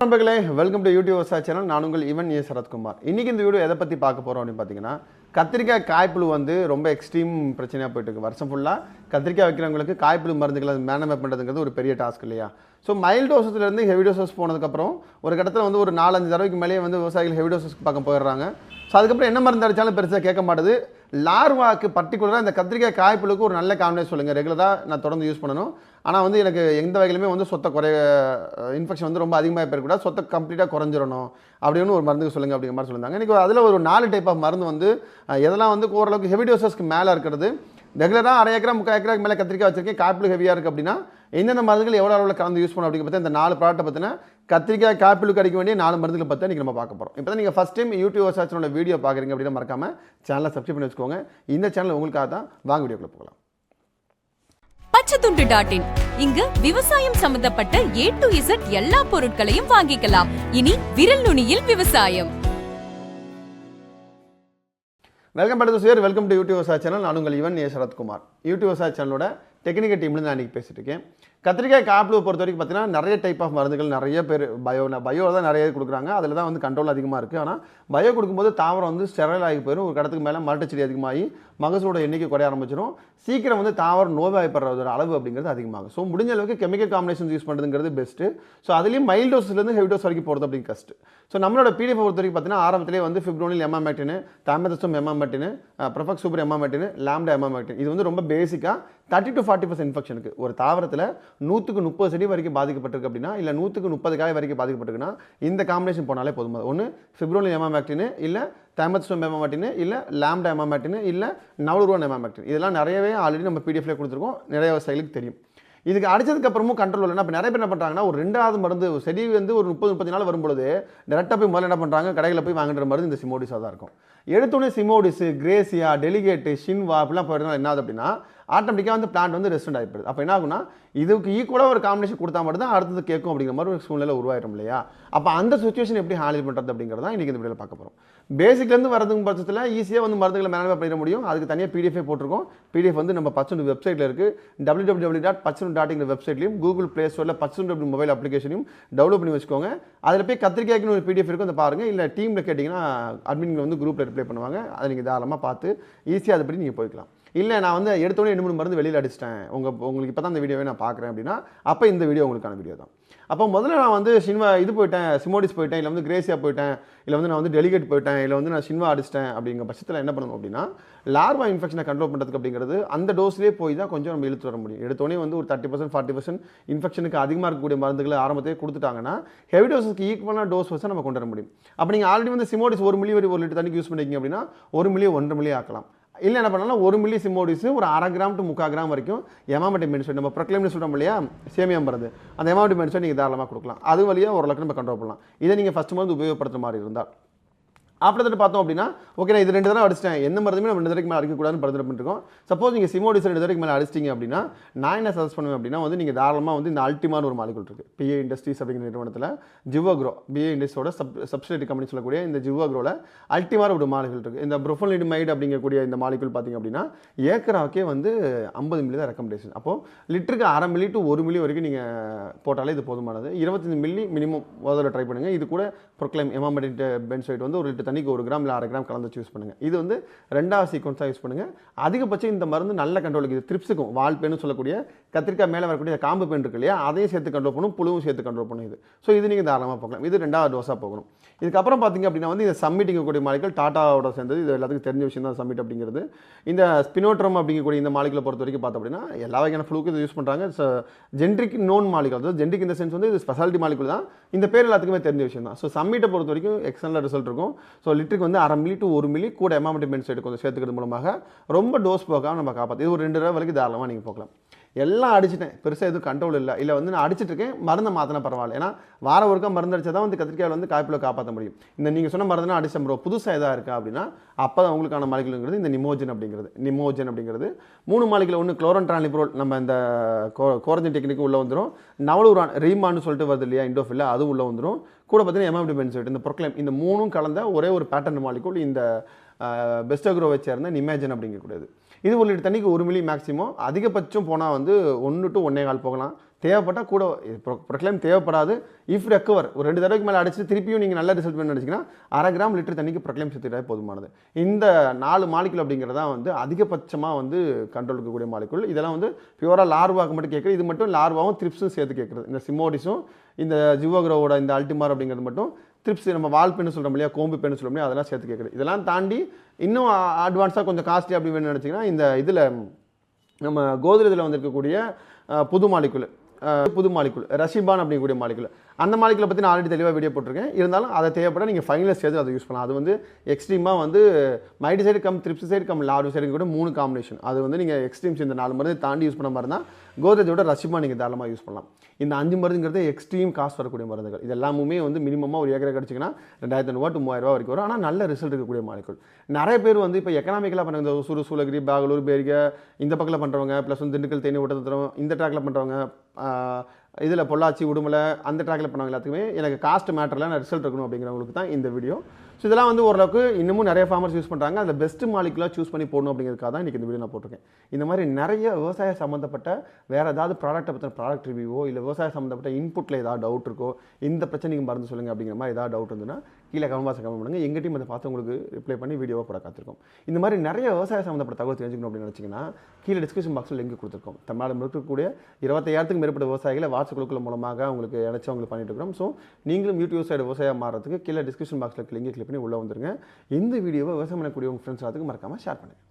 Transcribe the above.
நண்பர்களே welcome to YouTube விவசாய channel நான் உங்கள் இவன் ஏ. சரத்குமார். இன்னைக்கு இந்த வீடியோ எதை பற்றி பார்க்க போகிறோம் அப்படின்னு பார்த்தீங்கன்னா கத்திரிக்காய் காய்ப்புழு வந்து ரொம்ப எக்ஸ்ட்ரீம் பிரச்சனையாக போயிட்டு இருக்கு. வருஷம் ஃபுல்லாக கத்திரிக்காய் வைக்கிறவங்களுக்கு காய்ப்புழு மருந்துகளை மேனமே பண்ணுறதுங்கிறது ஒரு பெரிய டாஸ்க் இல்லையா? ஸோ மைல்டு டோசஸ்லேருந்து ஹெவி டோசஸ் போனதுக்கப்புறம் ஒரு கட்டத்தில் வந்து ஒரு நாலஞ்சு தடவைக்கு மேலேயே வந்து விவசாயிகள் ஹெவி டோசஸ் பக்கம் போயிடுறாங்க. ஸோ அதுக்கப்புறம் என்ன மருந்து அடித்தாலும் பெருசாக கேட்க மாட்டுது. லார்வாக்கு பர்டிகுலராக இந்த கத்திரிக்காய் காய்ப்புழுக்கு ஒரு நல்ல காம்பினேஷன் சொல்லுங்கள் ரெகுலராக நான் தொடர்ந்து யூஸ் பண்ணணும். ஆனால் வந்து எனக்கு எந்த வகையிலுமே வந்து சொத்தை குறைய இன்ஃபெக்ஷன் வந்து ரொம்ப அதிகமாக போயிருக்கூடாது சொத்தை கம்ப்ளீட்டாக குறைஞ்சிடணும் அப்படின்னு ஒரு மருந்து சொல்லுங்கள் அப்படிங்கிற மாதிரி சொல்லியிருந்தாங்க. இன்றைக்கி அதில் ஒரு நாலு டைப் ஆஃப் மருந்து வந்து எதெல்லாம் வந்து ஓரளவுக்கு ஹெவி டோசஸ்க்கு மேலே இருக்கிறது. ரெகுலராக அரை ஏக்கரா முக்கால் ஏக்கராக்கு மேலே கத்திரிக்காய் வச்சிருக்கேன். காய்ப்புழு ஹெவியாக இருக்குது அப்படின்னா எந்தெந்த மருந்துகள் எவ்வளோ அளவில் கலந்து யூஸ் பண்ணணும் அப்படிங்கிற பற்றி இந்த நாலு ப்ராடக்ட்டை பற்றின கத்திரிக்காய் காய்ப்புழு கிடைக்க வேண்டிய நாலு மருந்துகளை பற்றி இன்றைக்கி நம்ம பார்க்க போகிறோம் இப்போ தான் நீங்கள் ஃபஸ்ட் டைம் யூடியூப் சர்ச்சனோட வீடியோ பார்க்குறீங்க அப்படின்னா மறக்காம சேனலை சப்ஸ்கிரைப் பண்ணி வச்சுக்கோங்க. இந்த சேனல் உங்களுக்காக தான் வாங்க வீடியோக்குள்ள போகலாம். பச்சைத்துண்டு டாட் இன் இங்கு விவசாயம் சம்பந்தப்பட்ட ஏ டு இசட் எல்லா பொருட்களையும் வாங்கிக்கலாம். இனி விரல் நுனியில் விவசாயம். வெல்கம் பேக் டு சேர் வெல்கம் டு யூடியூப் சேனல் நான் உங்கள் இவன் ஏ. சரத்குமார். யூடியூப் விவசாய சேனலோட டெக்னிக்கல் டீம்லேருந்து நான் இன்றைக்கி பேசிட்டு இருக்கேன். கத்திரிக்காய் காப்பில் பொறுத்த வரைக்கும் பார்த்தீங்கன்னா நிறைய டைப் ஆஃப் மருந்துகள் நிறைய பேர் பயோ பயோ தான் நிறைய கொடுக்குறாங்க. அதில் தான் வந்து கண்ட்ரோல் அதிகமாக இருக்குது ஆனால் பயோ கொடுக்கும்போது தாவரம் வந்து ஸ்டெரல் ஆகி போயிடும் ஒரு கடத்துக்கு மேலே மரட்டுச்செடி அதிகமாகி மகசூலோட எண்ணிக்கை குறைய ஆரம்பிச்சிடும் சீக்கிரம் வந்து தாவரம் நோய்வாய்ப்படுறதோட அளவு அப்படிங்கிறது அதிகமாகும். ஸோ முடிஞ்ச அளவுக்கு கெமிக்கல் காம்பினேஷன் யூஸ் பண்ணுறதுங்கிறது பெஸ்ட்டு ஸோ அதுலேயும் மைல்ட் டோஸ்லேருந்து ஹெவி டோஸ் வரைக்கும் போகிறது அப்படிங்க கஷ்ட் ஸோ நம்மளோட பிடிஎஃப் பொறுத்த வரைக்கும் பார்த்தீங்கன்னா ஆரம்பத்திலே வந்து fipronil emamectin தாமதஸ்டம் emamectin profex super emamectin lambda emamectin இது வந்து ரொம்ப பேசிக்காக தேர்ட்டி டு ஃபார்ட்டி பர்சன்ட் இன்ஃபெக்ஷனுக்கு ஒரு தாவரத்தில் நூற்றுக்கு முப்பது செடி வரைக்கும் பாதிக்கப்பட்டிருக்கு அப்படின்னா இல்லை நூற்றுக்கு முப்பது காய் வரைக்கும் பாதிக்கப்பட்டிருக்குன்னா இந்த காம்பினேஷன் போனாலே போதும் ஒன்று ஃபிப்ரோலி எம்மாமேக்டின் இல்லை தேமத்ஸ்டோம் எமாமேட்டின் இல்லை லேம்டா எம்மாமேட்டின் இல்லை நவலுருவன் எமாமேக்டின் இதெல்லாம் நிறையவே ஆல்ரெடி நம்ம பிடிஎஃப்ல கொடுத்துருக்கோம். நிறைய விவசாயிகளுக்கு தெரியும். இதுக்கு அடிச்சதுக்கப்புறமும் கண்ட்ரோல் இல்லைன்னா இப்போ நிறைய பேர் என்ன பண்ணுறாங்கன்னா ஒரு ரெண்டாவது மருந்து செடி வந்து ஒரு முப்பது முப்பத்தி நாள் வரும்பொழுது டேரெக்டாக போய் முதல்ல என்ன பண்ணுறாங்க கடையில் போய் வாங்குற மருந்து இந்த சிமோடிஸாக தான் இருக்கும். எடுத்தோடனே சிமோடிஸு கிரேசியா டெலிகேட்டு ஷின்வா அப்படிலாம் போயிடுறதுனால என்ன ஆகுது அப்படின்னா ஆட்டோமேட்டிக்காக வந்து பிளான்ட் வந்து ரெசிடென்ட் ஆகிப்படுது அப்போ என்ன ஆகுனா இதுக்கு ஈக்குவலாக ஒரு காம்பினேஷன் கொடுத்தா மட்டும் தான் அடுத்தது கேட்கும் அப்படிங்கிற மாதிரி ஒரு சூழ்நிலை உருவாயிடும் இல்லையா? அப்போ அந்த சுச்சுவேஷன் எப்படி ஹேண்டில் பண்ணுறது அப்படிங்கிறதா இன்றைக்கி இந்த வீடியோவில் பார்க்க போகிறோம் பேசிக்லேருந்து வரதுங்க பட்சத்தில் ஈஸியாக வந்து மருந்துகளை மேனேஜ் பண்ணிட முடியும். அதுக்கு தனியாக பிடிஎஃபே போட்டிருக்கோம். பிடிஎஃப் வந்து நம்ம பச்சோண்டு வெப்சைட்டில் இருக்குது W W W dot Pachondu dot இங்கிற வெப்சைட்லையும் கூகுள் ப்ளே ஸ்டோரில் பச்சோண்டு அப்படி மொபைல் அப்ளிகேஷனையும் டவுன்லோட் பண்ணி வச்சுக்கோங்க. அதில் போய் கத்திரிக்காய்க்குன்னு ஒரு பிடிஎஃப் இருக்கும் அதை பாருங்கள் இல்லை டீமில் கேட்டிங்கன்னா அட்மின்கள் வந்து குரூப்பில் ரிப்ளை பண்ணுவாங்க. அதை நீங்கள் தாராளமாக பார்த்து ஈஸியாக அதை படி நீங்கள் போய்க்கலாம். இல்லை நான் வந்து எடுத்தோடனே ரெண்டு மூணு மருந்து வெளியில் அடிச்சிட்டேன். உங்கள் உங்களுக்கு இப்போ தான் இந்த வீடியோவை நான் பார்க்குறேன் அப்படின்னா அப்போ இந்த வீடியோ உங்களுக்கான வீடியோ தான். அப்போ முதல்ல நான் வந்து சின்வா இது போயிட்டேன் சிமோடிஸ் போயிட்டேன் இல்லை வந்து கிரேசியா போயிட்டேன் இல்லை வந்து நான் வந்து டெலிகேட் போயிட்டேன் இல்லை வந்து நான் சின்வா அடிச்சிட்டேன் அப்படிங்கிற பட்சத்தில் என்ன பண்ணணும் அப்படின்னா லார்வா இன்ஃபெக்ஷனை கண்ட்ரோல் பண்ணுறதுக்கு அப்படிங்கிறது அந்த டோஸ்லேயே போய் தான் கொஞ்சம் நம்ம இழுத்து வர முடியும். எடுத்தோடனே வந்து ஒரு தேர்ட்டி பர்சன்ட் ஃபார்ட்டி பர்சன்ட் இன்ஃபெக்ஷனுக்கு அதிகமாக இருக்கக்கூடிய மருந்துகளை ஆரம்பத்தையே கொடுத்துட்டாங்கன்னா ஹெவி டோஸுக்கு ஈக்குவலான டோஸ் வச்சு நம்ம கொண்டு வர முடியும். அப்போ நீங்கள் ஆல்ரெடி வந்து சிமோடிஸ் ஒரு மில்லி வரை ஒரு லிட்டர் தண்ணிக்கு யூஸ் பண்ணிக்கிங்க அப்படின்னா ஒரு மில்லியை ஒன்றரை மில்லி ஆக்கலாம். இல்லை என்ன பண்ணலாம் ஒரு மில்லி சிமோடிஸ் ஒரு அரை கிராம் டு முக்கால் கிராம் வரைக்கும் எமாமெட்டி மெடிசன் நம்ம ப்ரொக்ளைம்னு சொல்கிறோம் இல்லையா? சேமியம் மருந்து. அந்த எமாமெட்டி மெடிசன் நீங்கள் தாராளமாக கொடுக்கலாம். அது வழியாக ஓரளவுக்கு நம்ம கண்ட்ரோல் பண்ணலாம். இதை நீங்கள் ஃபஸ்ட் மருந்து உபயோகப்படுத்துகிற மாதிரி இருந்தால். அப்படி பார்த்தோம் அப்படின்னா ஓகே நான் இது ரெண்டு தடவை அடிச்சிட்டேன். எந்த மருந்துமே நம்ம ரெண்டு தடவைக்கு மேலே அடிக்கக்கூடாதுன்னு பரிந்துரை பண்ணிருக்கோம் சப்போஸ் நீங்கள் சிமோடிஸ் ரெண்டு தடவைக்கு மேலே அடிச்சிட்டிங்க அப்படின்னா நான் என்ன சஜஸ்ட் பண்ணுவேன் அப்படின்னா வந்து நீங்கள் தாராளமாக வந்து இந்த அல்டிமான ஒரு மாலிகுல் இருக்குது பிஏ இண்டஸ்ட்ரீஸ் அப்படிங்கிற நிறுவனத்தில் ஜிவோக்ரோ பிஏ இண்டஸ்ட்ரியோட சப் சப்ஸ்டேட் கம்பெனி சொல்லக்கூடிய இந்த ஜிவோக்ரோவில் அல்டிமார் ஒரு மாலிகுல் இருக்குது இந்த ப்ரொஃபலிடிமைடு அப்படிங்கக்கூடிய இந்த மாலிகுல் பார்த்தீங்க அப்படின்னா ஏக்கராவுக்கே வந்து ஐம்பது மில்லி தான் ரெக்கமெண்டேஷன் அப்போது லிட்டருக்கு அரை மில்லி டு ஒரு மில்லி வரைக்கும் நீங்கள் போட்டாலே இது போதுமானது. இருபத்தஞ்சு மில்லி மினிமம் முதல்ல ட்ரை பண்ணுங்கள் இது கூட ப்ரொக்ளைம் எமாமெடிட் பென்சைட் வந்து ஒரு லிட்டர் தண்ணிக்கு ஒரு கிராம் இல்லை அரை கிராம் கலந்து வச்சு யூஸ் பண்ணுங்கள் இது வந்து ரெண்டாவது சீக்வன்ஸாக யூஸ் பண்ணுங்கள் அதிகபட்சம் இந்த மருந்து நல்ல கண்ட்ரோலுக்கு இது த்ரிப்ஸுக்கும் வால்பேன்னு சொல்லக்கூடிய கத்திரிக்காய் மேலே வரக்கூடிய காம்பு பெண் இருக்கு இல்லையா அதையும் சேர்த்து கண்ட்ரோல் பண்ணும் புழுவும் சேர்த்து கண்ட்ரோல் பண்ணும் இது. ஸோ இது நீங்கள் தாராளமாக போகலாம் இது ரெண்டாவது டோஸாக போகணும். இதுக்கப்புறம் பார்த்தீங்க அப்படின்னா வந்து இந்த சம்மிட்டிங் கூடிய மாலிகள் டாட்டாவோட சேர்ந்தது. இது எல்லாத்துக்கும் தெரிஞ்ச விஷயம் தான் சம்மிட் அப்படிங்கிறது. இந்த ஸ்பினோட்ரம் அப்படிங்கக்கூடிய இந்த மாலிகளை பொறுத்த வரைக்கும் பார்த்தோம் அப்படின்னா எல்லா வகையான ஃப்ளூக்கு இது யூஸ் பண்ணுறாங்க ஜென்ரிக் நோன் மாலிகள் அதாவது ஜென்ரிக் இந்த சென்ஸ் வந்து இது ஸ்பெஷாலிட்டி மாலிகள் தான். இந்த பேர் எல்லாத்துக்குமே தெரிஞ்ச விஷயம் தான். ஸோ சம்மிட்டை பொறுத்த வரைக்கும் எக்ஸலண்ட் ரிசல்ட் இருக்கும். ஸோ லிட்டருக்கு வந்து அரை மில்லி டு ஒரு மில்லி கூட எமாமெண்ட் பென்சைடு கொஞ்சம் சேர்த்துக்கிறது மூலமாக ரொம்ப டோஸ் போகாமல் நம்ம காப்பாற்று இது ஒரு ரெண்டு ரூபா வரைக்கும் தாராளமாக நீங்கள் போகலாம். எல்லாம் அடிச்சிட்டேன். பெருசாக எதுவும் கண்ட்ரோல் இல்லை. இல்லை வந்து நான் அடிச்சிட்டு இருக்கேன் மருந்தை மாற்றினா பரவாயில்ல. ஏன்னா வார ஒருக்கா மருந்து அடிச்சா தான் வந்து கத்திரிக்காயில் வந்து காய்ப்பில் காப்பாற்ற முடியும். இந்த நீங்கள் சொன்ன மருந்துனா அடிச்ச ப்ரோ புதுசாக எதாக இருக்கா அப்படின்னா அப்போ தான் உங்களுக்கான மாலிகுலுங்கிறது இந்த நிமோஜன் அப்படிங்கிறது. நிமோஜன் அப்படிங்கிறது. மூணு மாளிகையில் ஒன்று குளோரன் ட்ரானிப்ரோல் நம்ம இந்த கோரஜன் டெக்னிக்கு உள்ளே வந்துடும் நவலூரான் ரீமான்னு சொல்லிட்டு வருது இல்லையா இண்டோஃபில்ல அதுவும் உள்ளே வந்துடும் கூட பார்த்தீங்கன்னா எம்எம்டி பென்சைட் இந்த ப்ரொக்ளைம் இந்த மூணும் கலந்த ஒரே ஒரு பேட்டர்ன் மாலிகூல் இந்த பெஸ்டோக்ரோவை சேர்ந்த நிமேஜன் அப்படிங்கக்கூடியது. இது ஒரு லிட்டர் தண்ணிக்கு ஒரு மில்லி மேக்ஸிமம் அதிகபட்சம் போனால் வந்து ஒன்று டு ஒன்றே கால் போகலாம். தேவைப்பட்டால் கூட ப்ரொக்ளைம் தேவைப்படாது. இஃப் ரெக்கவர் ஒரு ரெண்டு தடவைக்கு மேலே அடிச்சு திருப்பியும் நீங்கள் நல்ல ரிசல்ட் வேணும்னு நினச்சிங்கன்னா அரை கிராம் லிட்டர் தண்ணிக்கு ப்ரொக்ளைம் சேர்த்துக்கிட்டே போதுமானது. இந்த நாலு மாலிகுல் அப்படிங்கிறதா வந்து அதிகபட்சமாக வந்து கண்ட்ரோல் இருக்கக்கூடிய மாலிகுல் இதெல்லாம் வந்து பியூராக லார்வாக்கு மட்டும் கேட்குறது இது மட்டும் லார்வாவும் த்ரிப்ஸும் சேர்த்து கேட்குறது. இந்த சிமோடிஸும் இந்த ஜிவோக்ரோவோட இந்த அல்டிமார் அப்படிங்கிறது மட்டும் த்ரிப்ஸ் நம்ம வால் பெண்ணு சொல்கிறோம் இல்லையா? கோம்பு பெண்ணு சொல்கிறோம் இல்லையா? அதெல்லாம் சேர்த்து கேட்குறது இதெல்லாம் தாண்டி இன்னும் அட்வான்ஸாக கொஞ்சம் காஸ்ட்லி அப்படி வேணும்னு நினச்சிங்கன்னா இந்த இதில் நம்ம கோதுரத்தில் வந்திருக்கக்கூடிய புது மாலிக்குள் புது மாலிக்குள் ரஷிபான் அப்படிங்கக்கூடிய மாலிக்குள் அந்த மாலிக்குலை பற்றி நான் ஆல்ரெடி தெளிவாக வீடியோ போட்டிருக்கேன். இருந்தாலும் அதை தேவைப்பட நீங்கள் ஃபைனல் ஸ்டேஜ் அதை யூஸ் பண்ணலாம். அது வந்து எக்ஸ்ட்ரீமாக வந்து mite side cum thrips side cum large side கூட மூணு காம்பினேஷன் அது வந்து நீங்கள் எக்ஸ்ட்ரீம்ஸ் இந்த நாலு மருந்து தாண்டி யூஸ் பண்ண மாதிரி தான் கோத்ரேஜோட ரசிமா நீங்கள் தாராளமாக யூஸ் பண்ணலாம். இந்த அஞ்சு மருந்துங்கிறது எக்ஸ்ட்ரீம் காஸ்ட் வரக்கூடிய மருந்துகள். இது எல்லாமே வந்து மினிமமாக ஒரு ஏக்கரை கிடச்சிங்கன்னா ரெண்டாயிரத்தி ஐநூறுவா டு மூவாயிரம் ரூபா வரைக்கும் வரும். ஆனால் நல்ல ரிசல்ட் இருக்கக்கூடிய மாலிகுல் நிறைய பேர் வந்து இப்போ எக்கனாமிக்கலாக பண்ணுறாங்க இந்த ஒசூர் சூளகிரி பாகலூர் பேரிக இந்த பக்கத்தில் பண்ணுறவங்க ப்ளஸ் வந்து திண்டுக்கல் தேனி ஓட்டத்தரம் இந்த ட்ராக்கில் பண்ணுறவங்க இதில் பொள்ளாச்சி உடுமலை அந்த ட்ராக்கில் பண்ணவங்க எல்லாத்துக்குமே எனக்கு காஸ்ட் மேட்டரில் நான் ரிசல்ட் இருக்கணும் அப்படிங்கிறவங்களுக்கு தான் இந்த வீடியோ ஸோ இதெல்லாம் வந்து ஓரளவுக்கு இன்னமும் நிறைய ஃபார்மர்ஸ் யூஸ் பண்ணுறாங்க அதில் பெஸ்ட் மாலிகுலாக சூஸ் பண்ணி போடணும் அப்படிங்கிறதுக்காக தான் இன்றைக்கி இந்த வீடியோ நான் போட்டிருக்கேன். இந்த மாதிரி நிறைய விவசாய சம்மந்தப்பட்ட வேறு ஏதாவது ப்ராடக்ட்டை பற்றின ப்ராடக்ட் ரிவ்யூவோ இல்லை விவசாய சம்மந்தப்பட்ட இன்புட்டில் ஏதாவது டவுட் இருக்கோ இந்த பிரச்சனைக்கு மறந்து சொல்லுங்கள் அப்படிங்கிற மாதிரி ஏதாவது டவுட் இருந்ததுன்னா கீழே கமெண்ட் பாக்ஸ் கமெண்ட் பண்ணுங்கள் எங்கள் டீம் அதை பார்த்து உங்களுக்கு ரிப்ளை பண்ணி வீடியோவை போட காத்திருக்கோம். இந்த மாதிரி நிறைய விவசாய சம்மந்தப்பட்ட தகவல் தெரிஞ்சுக்கணும் அப்படின்னு நினச்சிங்கன்னா கீழே டிஸ்கிரிப்ஷன் பாக்ஸில் லிங்க் கொடுத்துருக்கோம். தமிழ்நாடு இருக்கக்கூடிய இருபத்தையாயிரத்துக்கு மேற்பட்ட விவசாயிகளை வாட்ஸ்அப் குழுக்கள் மூலமாக உங்களுக்கு இணைச்சி அவங்களுக்கு பண்ணிட்டு இருக்கிறோம். ஸோ நீங்களும் யூடியூப் சைடு விவசாயம் மாறதுக்கு கீழே டிஸ்கிரிப்ஷன் பாக்ஸில் லிங்க் கிளிக் பண்ணி உள்ளே வந்துருங்க. இந்த வீடியோவை விவசாயம் பண்ணக்கூடிய உங்கள் ஃப்ரெண்ட்ஸ் அதுக்கு மறக்காமல் ஷேர் பண்ணுங்கள்